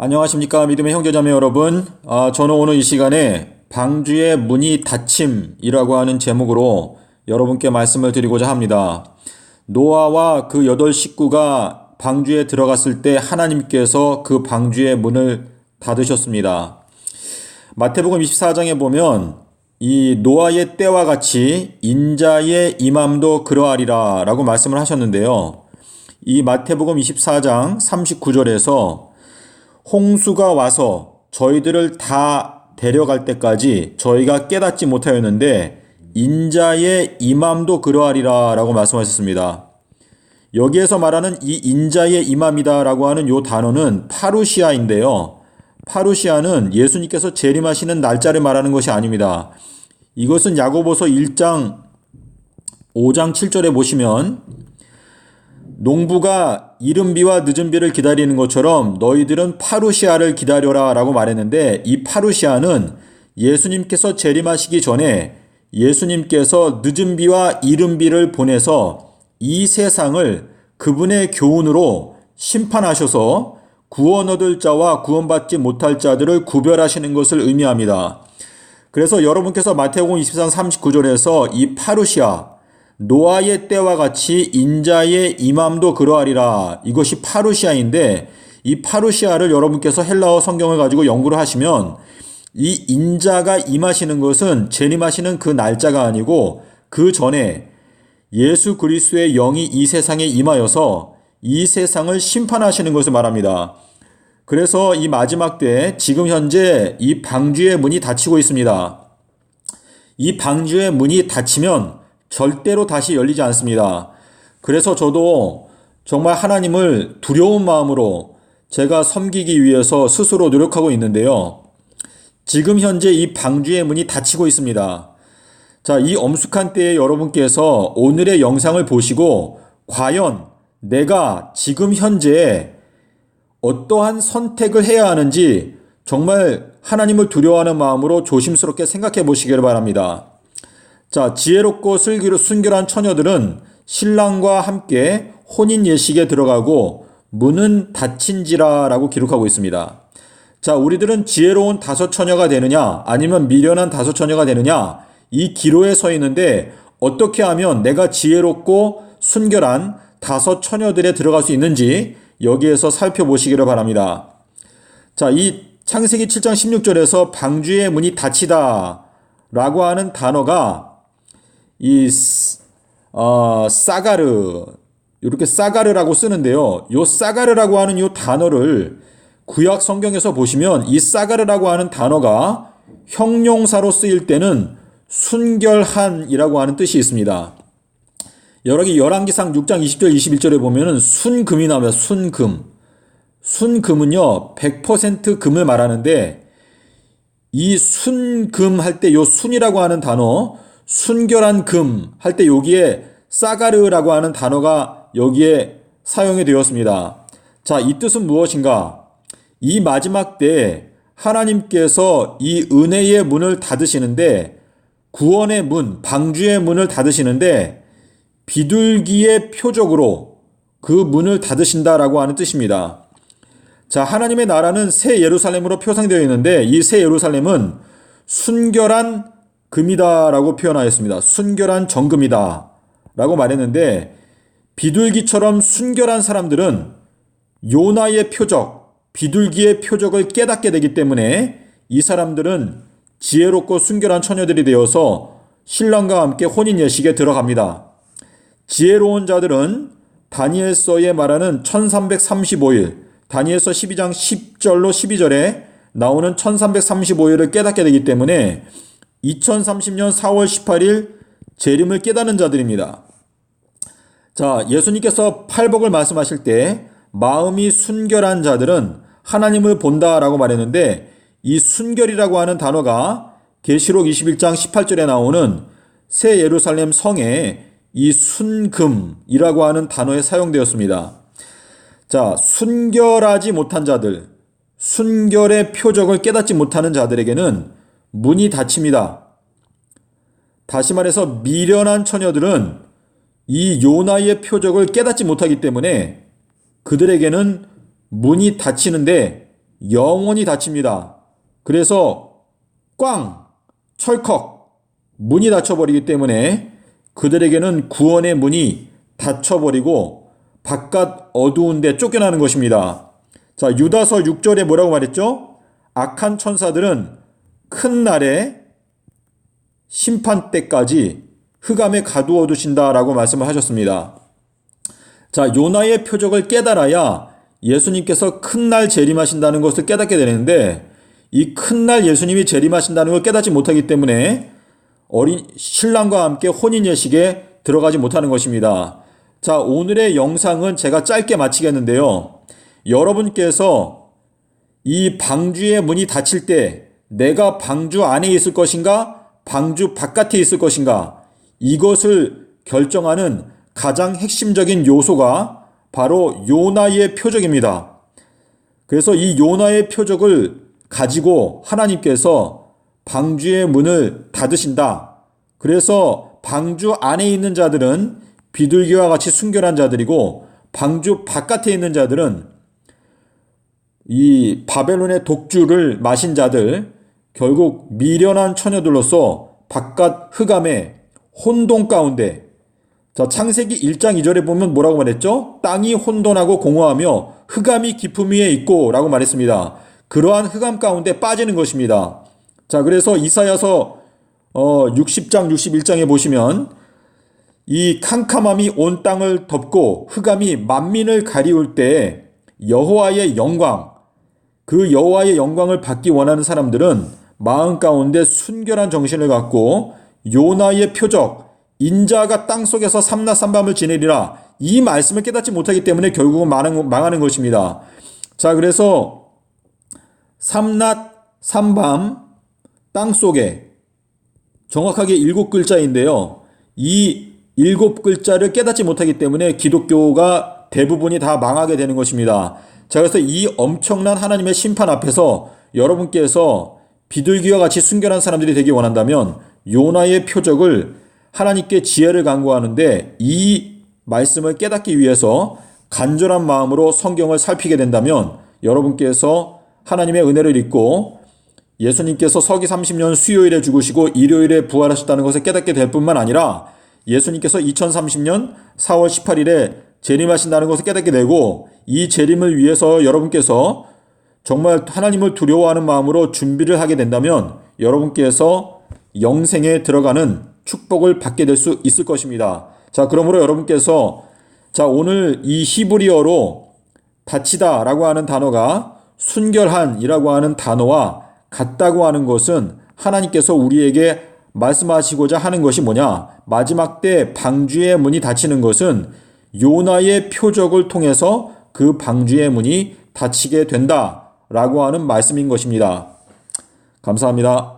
안녕하십니까 믿음의 형제자매 여러분. 아, 저는 오늘 이 시간에 방주의 문이 닫힘이라고 하는 제목으로 여러분께 말씀을 드리고자 합니다. 노아와 그 여덟 식구가 방주에 들어갔을 때 하나님께서 그 방주의 문을 닫으셨습니다. 마태복음 24장에 보면 이 노아의 때와 같이 인자의 임함도 그러하리라 라고 말씀을 하셨는데요. 이 마태복음 24장 39절에서 홍수가 와서 저희들을 다 데려갈 때까지 저희가 깨닫지 못하였는데 인자의 임함도 그러하리라 라고 말씀하셨습니다. 여기에서 말하는 이 인자의 임함이다 라고 하는 요 단어는 파루시아인데요. 파루시아는 예수님께서 재림하시는 날짜를 말하는 것이 아닙니다. 이것은 야고보서 1장 5장 7절에 보시면 농부가 이른 비와 늦은 비를 기다리는 것처럼 너희들은 파루시아를 기다려라 라고 말했는데 이 파루시아는 예수님께서 재림하시기 전에 예수님께서 늦은 비와 이른 비를 보내서 이 세상을 그분의 교훈으로 심판하셔서 구원 얻을 자와 구원받지 못할 자들을 구별하시는 것을 의미합니다. 그래서 여러분께서 마태복음 24장 39절에서 이 파루시아 노아의 때와 같이 인자의 임함도 그러하리라. 이것이 파루시아인데 이 파루시아를 여러분께서 헬라어 성경을 가지고 연구를 하시면 이 인자가 임하시는 것은 재림하시는 그 날짜가 아니고 그 전에 예수 그리스도의 영이 이 세상에 임하여서 이 세상을 심판하시는 것을 말합니다. 그래서 이 마지막 때 지금 현재 이 방주의 문이 닫히고 있습니다. 이 방주의 문이 닫히면 절대로 다시 열리지 않습니다. 그래서 저도 정말 하나님을 두려운 마음으로 제가 섬기기 위해서 스스로 노력하고 있는데요. 지금 현재 이 방주의 문이 닫히고 있습니다. 자, 이 엄숙한 때에 여러분께서 오늘의 영상을 보시고 과연 내가 지금 현재 어떠한 선택을 해야 하는지 정말 하나님을 두려워하는 마음으로 조심스럽게 생각해 보시기를 바랍니다. 자, 지혜롭고 슬기로 순결한 처녀들은 신랑과 함께 혼인 예식에 들어가고 문은 닫힌지라라고 기록하고 있습니다. 자, 우리들은 지혜로운 다섯 처녀가 되느냐 아니면 미련한 다섯 처녀가 되느냐 이 기로에 서 있는데 어떻게 하면 내가 지혜롭고 순결한 다섯 처녀들에 들어갈 수 있는지 여기에서 살펴보시기를 바랍니다. 자, 이 창세기 7장 16절에서 방주의 문이 닫히다 라고 하는 단어가 이 어, 사가르 이렇게 사가르라고 쓰는데요. 요 사가르라고 하는 요 단어를 구약 성경에서 보시면 이 사가르라고 하는 단어가 형용사로 쓰일 때는 순결한이라고 하는 뜻이 있습니다. 여기 열왕기상 6장 20절 21절에 보면은 순금이 나옵니다. 순금. 순금은요 100% 금을 말하는데 이 순금 할 때 요 순이라고 하는 단어 순결한 금 할 때 여기에 사가르라고 하는 단어가 여기에 사용이 되었습니다. 자, 이 뜻은 무엇인가? 이 마지막 때 하나님께서 이 은혜의 문을 닫으시는데 구원의 문, 방주의 문을 닫으시는데 비둘기의 표적으로 그 문을 닫으신다라고 하는 뜻입니다. 자, 하나님의 나라는 새 예루살렘으로 표상되어 있는데 이 새 예루살렘은 순결한 금이다라고 표현하였습니다. 순결한 정금이다 라고 말했는데 비둘기처럼 순결한 사람들은 요나의 표적, 비둘기의 표적을 깨닫게 되기 때문에 이 사람들은 지혜롭고 순결한 처녀들이 되어서 신랑과 함께 혼인 예식에 들어갑니다. 지혜로운 자들은 다니엘서에 말하는 1335일, 다니엘서 12장 10절로 12절에 나오는 1335일을 깨닫게 되기 때문에 2030년 4월 18일 재림을 깨닫는 자들입니다. 자, 예수님께서 팔복을 말씀하실 때 마음이 순결한 자들은 하나님을 본다라고 말했는데 이 순결이라고 하는 단어가 계시록 21장 18절에 나오는 새 예루살렘 성에 이 순금이라고 하는 단어에 사용되었습니다. 자, 순결하지 못한 자들, 순결의 표적을 깨닫지 못하는 자들에게는 문이 닫힙니다. 다시 말해서 미련한 처녀들은 이 요나의 표적을 깨닫지 못하기 때문에 그들에게는 문이 닫히는데 영원히 닫힙니다. 그래서 꽝, 철컥, 문이 닫혀버리기 때문에 그들에게는 구원의 문이 닫혀버리고 바깥 어두운데 쫓겨나는 것입니다. 자, 유다서 6절에 뭐라고 말했죠? 악한 천사들은 큰 날에 심판 때까지 흑암에 가두어 두신다라고 말씀을 하셨습니다. 자, 요나의 표적을 깨달아야 예수님께서 큰 날 재림하신다는 것을 깨닫게 되는데 이 큰 날 예수님이 재림하신다는 걸 깨닫지 못하기 때문에 어린 신랑과 함께 혼인 예식에 들어가지 못하는 것입니다. 자, 오늘의 영상은 제가 짧게 마치겠는데요. 여러분께서 이 방주의 문이 닫힐 때 내가 방주 안에 있을 것인가? 방주 바깥에 있을 것인가? 이것을 결정하는 가장 핵심적인 요소가 바로 요나의 표적입니다. 그래서 이 요나의 표적을 가지고 하나님께서 방주의 문을 닫으신다. 그래서 방주 안에 있는 자들은 비둘기와 같이 순결한 자들이고 방주 바깥에 있는 자들은 이 바벨론의 독주를 마신 자들 결국 미련한 처녀들로서 바깥 흑암에 혼돈 가운데 자 창세기 1장 2절에 보면 뭐라고 말했죠? 땅이 혼돈하고 공허하며 흑암이 깊음 위에 있고 라고 말했습니다. 그러한 흑암 가운데 빠지는 것입니다. 자 그래서 이사야서 어 60장 61장에 보시면 이 캄캄함이 온 땅을 덮고 흑암이 만민을 가리울 때 여호와의 영광 그 여호와의 영광을 받기 원하는 사람들은 마음 가운데 순결한 정신을 갖고 요나의 표적 인자가 땅 속에서 삼낮 삼밤을 지내리라 이 말씀을 깨닫지 못하기 때문에 결국은 망하는 것입니다. 자 그래서 삼낮 삼밤 땅 속에 정확하게 일곱 글자인데요. 이 일곱 글자를 깨닫지 못하기 때문에 기독교가 대부분이 다 망하게 되는 것입니다. 자, 그래서 이 엄청난 하나님의 심판 앞에서 여러분께서 비둘기와 같이 순결한 사람들이 되기 원한다면 요나의 표적을 하나님께 지혜를 강구하는데 이 말씀을 깨닫기 위해서 간절한 마음으로 성경을 살피게 된다면 여러분께서 하나님의 은혜를 잊고 예수님께서 서기 30년 수요일에 죽으시고 일요일에 부활하셨다는 것을 깨닫게 될 뿐만 아니라 예수님께서 2030년 4월 18일에 재림하신다는 것을 깨닫게 되고 이 재림을 위해서 여러분께서 정말 하나님을 두려워하는 마음으로 준비를 하게 된다면 여러분께서 영생에 들어가는 축복을 받게 될 수 있을 것입니다. 자, 그러므로 여러분께서 자, 오늘 이 히브리어로 다치다 라고 하는 단어가 순결한 이라고 하는 단어와 같다고 하는 것은 하나님께서 우리에게 말씀하시고자 하는 것이 뭐냐? 마지막 때 방주의 문이 닫히는 것은 요나의 표적을 통해서 그 방주의 문이 닫히게 된다 라고 하는 말씀인 것입니다. 감사합니다.